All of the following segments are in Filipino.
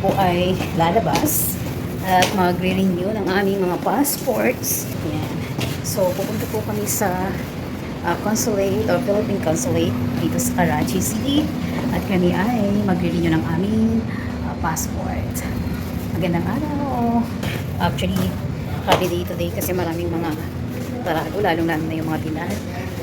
po ay lalabas at magre-renew ng aming mga passports. Yan. So, pupunta po kami sa uh, consulate or Philippine consulate dito sa Karachi City at kami ay magre-renew ng aming uh, passport. Magandang araw! Actually, holiday today kasi maraming mga tarado, lalo na na yung mga Pinar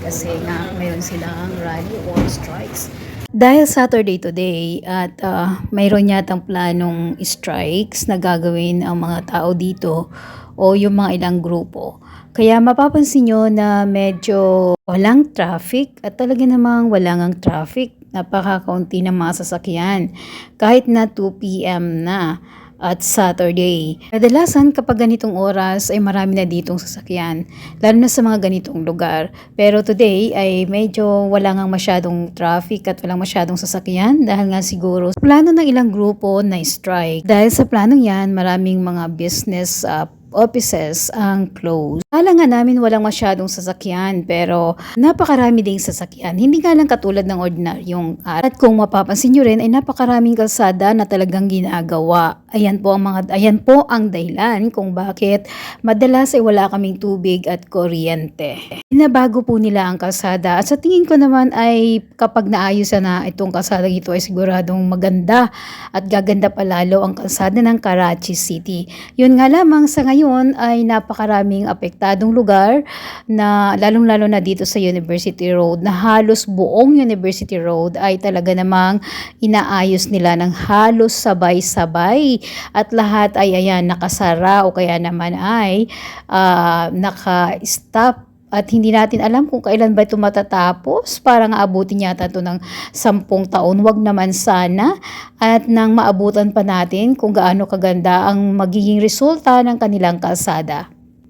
kasi nga mayroon silang rally or strikes. Dahil Saturday today at uh, mayroon yatang planong strikes na gagawin ang mga tao dito o yung mga ilang grupo. Kaya mapapansin nyo na medyo walang traffic at talaga namang walang ang traffic. Napaka-kaunti ng mga sasakyan. Kahit na 2 p.m. na at Saturday. Kadalasan kapag ganitong oras ay marami na ditong sasakyan, lalo na sa mga ganitong lugar. Pero today ay medyo wala nga masyadong traffic at walang masyadong sasakyan dahil nga siguro plano ng ilang grupo na strike. Dahil sa planong yan, maraming mga business uh, offices ang closed. Kala nga namin walang masyadong sasakyan pero napakarami ding sasakyan. Hindi nga lang katulad ng ordinaryong araw. At kung mapapansin nyo rin ay napakaraming kalsada na talagang ginagawa. Ayan po ang mga ayan po ang dahilan kung bakit madalas ay wala kaming tubig at kuryente. Binabago po nila ang kalsada at sa tingin ko naman ay kapag naayos na itong kalsada ito ay siguradong maganda at gaganda pa lalo ang kalsada ng Karachi City. Yun nga lamang sa ngayon ay napakaraming apektadong lugar na lalong-lalo na dito sa University Road na halos buong University Road ay talaga namang inaayos nila ng halos sabay-sabay. At lahat ay ayan nakasara o kaya naman ay uh, naka-stop at hindi natin alam kung kailan ba ito matatapos. Parang aabutin yata ito ng sampung taon. Wag naman sana. At nang maabutan pa natin kung gaano kaganda ang magiging resulta ng kanilang kalsada.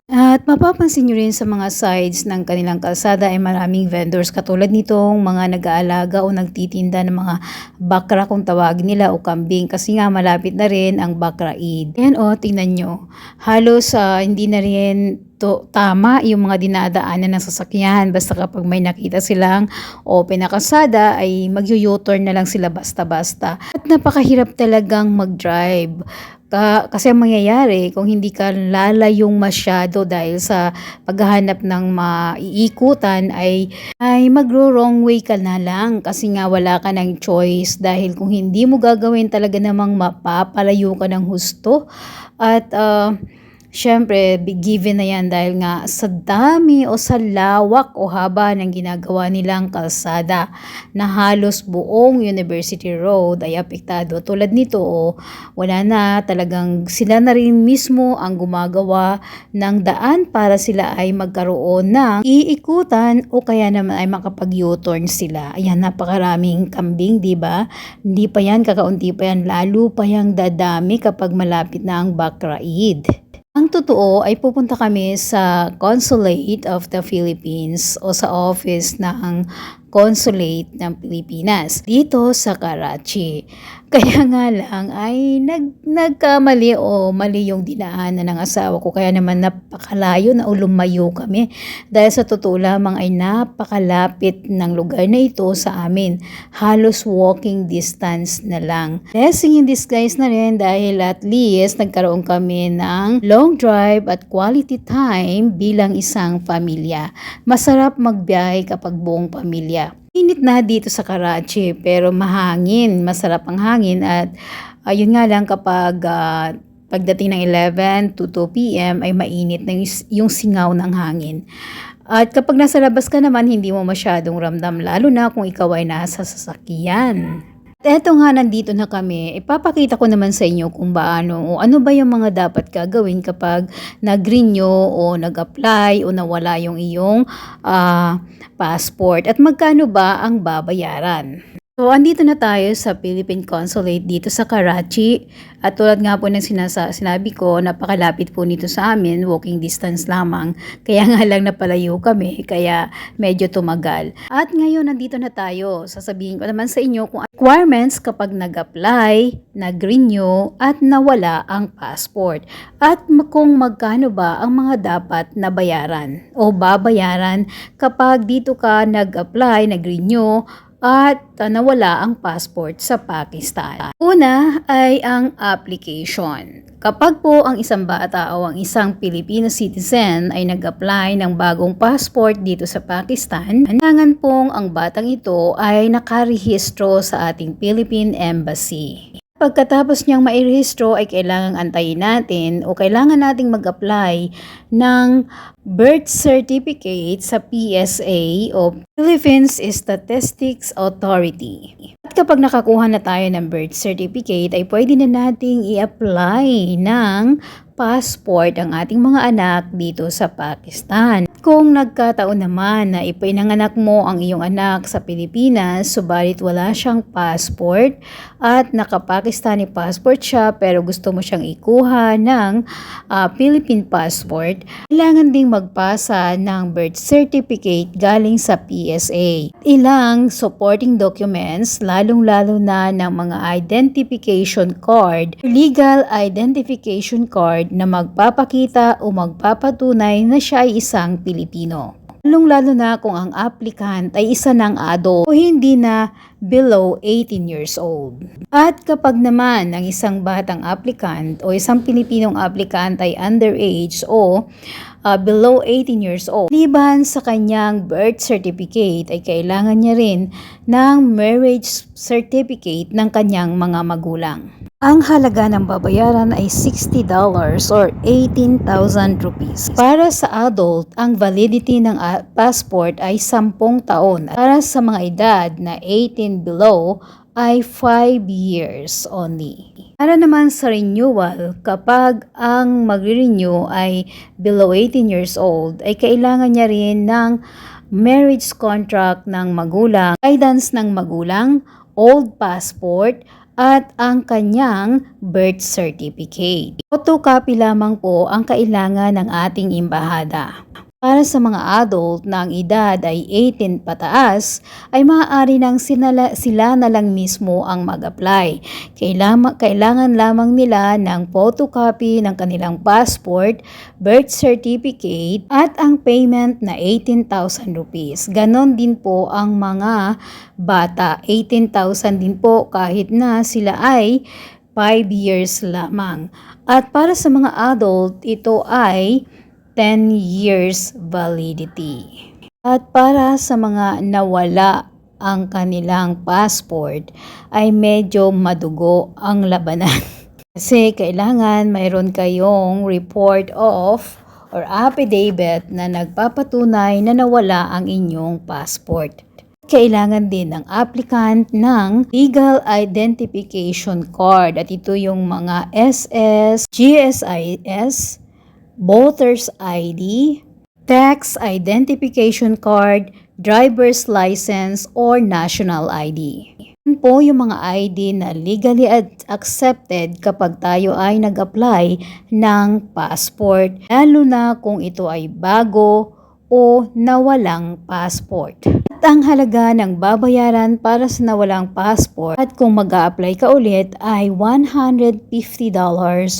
At mapapansin nyo rin sa mga sides ng kanilang kalsada ay maraming vendors katulad nitong mga nag-aalaga o nagtitinda ng mga bakra kung tawagin nila o kambing kasi nga malapit na rin ang bakra Eid. Yan o, tingnan nyo. Halos uh, hindi na rin to, tama yung mga dinadaanan ng sasakyan. Basta kapag may nakita silang open na kalsada ay mag-u-turn na lang sila basta-basta. At napakahirap talagang mag-drive. Ka, kasi ang mangyayari kung hindi ka lalayong masyado dahil sa paghahanap ng maiikutan ay ay magro-wrong way ka na lang kasi nga wala ka ng choice dahil kung hindi mo gagawin talaga namang mapapalayo ka ng husto at uh, Siyempre, given na yan dahil nga sa dami o sa lawak o haba ng ginagawa nilang kalsada na halos buong University Road ay apektado. Tulad nito, o, wala na talagang sila na rin mismo ang gumagawa ng daan para sila ay magkaroon ng iikutan o kaya naman ay makapag-U-turn sila. Ayan, napakaraming kambing, di ba? Hindi pa yan, kakaunti pa yan, lalo pa yung dadami kapag malapit na ang Bakra Eid. Ang totoo ay pupunta kami sa Consulate of the Philippines o sa office ng Consulate ng Pilipinas dito sa Karachi. Kaya nga lang ay nag, nagkamali o mali yung dinaanan ng asawa ko. Kaya naman napakalayo na lumayo kami. Dahil sa totoo lamang ay napakalapit ng lugar na ito sa amin. Halos walking distance na lang. Blessing in disguise na rin dahil at least nagkaroon kami ng long drive at quality time bilang isang pamilya. Masarap magbiyahe kapag buong pamilya. Init na dito sa Karachi pero mahangin, masarap ang hangin at ayun uh, nga lang kapag uh, pagdating ng 11 to 2 p.m. ay mainit na yung singaw ng hangin. At kapag nasa labas ka naman, hindi mo masyadong ramdam lalo na kung ikaw ay nasa sasakyan. Eto nga, nandito na kami. Ipapakita ko naman sa inyo kung paano o ano ba yung mga dapat gagawin kapag nag-renew o nag-apply o nawala yung iyong uh, passport. At magkano ba ang babayaran? So, andito na tayo sa Philippine Consulate dito sa Karachi. At tulad nga po ng sinasa, sinabi ko, napakalapit po nito sa amin, walking distance lamang. Kaya nga lang napalayo kami, kaya medyo tumagal. At ngayon, nandito na tayo. Sasabihin ko naman sa inyo kung requirements kapag nag-apply, nag-renew, at nawala ang passport. At kung magkano ba ang mga dapat na bayaran o babayaran kapag dito ka nag-apply, nag-renew, at nawala ang passport sa Pakistan. Una ay ang application. Kapag po ang isang bata o ang isang Filipino citizen ay nag-apply ng bagong passport dito sa Pakistan, kailangan pong ang batang ito ay nakarehistro sa ating Philippine Embassy. Pagkatapos niyang mairehistro ay kailangang antayin natin o kailangan nating mag-apply ng birth certificate sa PSA o Philippines Statistics Authority. At kapag nakakuha na tayo ng birth certificate ay pwede na nating i-apply ng passport ang ating mga anak dito sa Pakistan. Kung nagkataon naman na ipinanganak mo ang iyong anak sa Pilipinas, subalit wala siyang passport at naka-Pakistani passport siya pero gusto mo siyang ikuha ng ah, Philippine passport, kailangan ding magpasa ng birth certificate galing sa PSA. Ilang supporting documents, lalong-lalo na ng mga identification card, legal identification card na magpapakita o magpapatunay na siya ay isang Pilipino. Lalong-lalo na kung ang applicant ay isa ng adult o hindi na below 18 years old. At kapag naman ang isang batang applicant o isang Pilipinong applicant ay underage o uh, below 18 years old, liban sa kanyang birth certificate ay kailangan niya rin ng marriage certificate ng kanyang mga magulang. Ang halaga ng babayaran ay $60 or 18,000 rupees. Para sa adult, ang validity ng ah, passport ay 10 taon. Para sa mga edad na 18 below ay 5 years only. Para naman sa renewal, kapag ang magre-renew ay below 18 years old, ay kailangan niya rin ng marriage contract ng magulang, guidance ng magulang, old passport, at ang kanyang birth certificate. Photocopy lamang po ang kailangan ng ating imbahada. Para sa mga adult na ang edad ay 18 pataas, ay maaari nang sinala, sila na lang mismo ang mag-apply. Kailangan, kailangan lamang nila ng photocopy ng kanilang passport, birth certificate, at ang payment na 18,000 rupees. Ganon din po ang mga bata. 18,000 din po kahit na sila ay 5 years lamang. At para sa mga adult, ito ay 10 years validity. At para sa mga nawala ang kanilang passport ay medyo madugo ang labanan. Kasi kailangan mayroon kayong report of or affidavit na nagpapatunay na nawala ang inyong passport. Kailangan din ng applicant ng legal identification card at ito yung mga SS, GSIS, voter's ID, tax identification card, driver's license, or national ID. Yan po yung mga ID na legally accepted kapag tayo ay nag-apply ng passport, lalo na kung ito ay bago o nawalang passport. At ang halaga ng babayaran para sa nawalang passport at kung mag apply ka ulit ay $150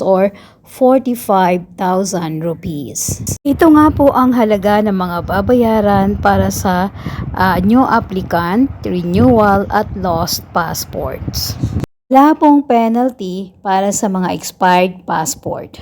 or 45,000 rupees. Ito nga po ang halaga ng mga babayaran para sa ah, new applicant, renewal at lost passports. Wala pong penalty para sa mga expired passport.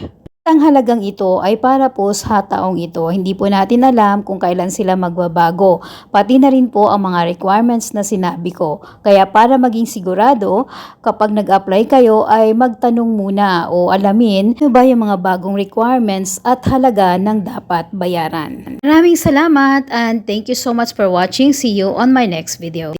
Ang halagang ito ay para po sa taong ito. Hindi po natin alam kung kailan sila magbabago. Pati na rin po ang mga requirements na sinabi ko. Kaya para maging sigurado, kapag nag-apply kayo ay magtanong muna o alamin ano ba yung mga bagong requirements at halaga ng dapat bayaran. Maraming salamat and thank you so much for watching. See you on my next video.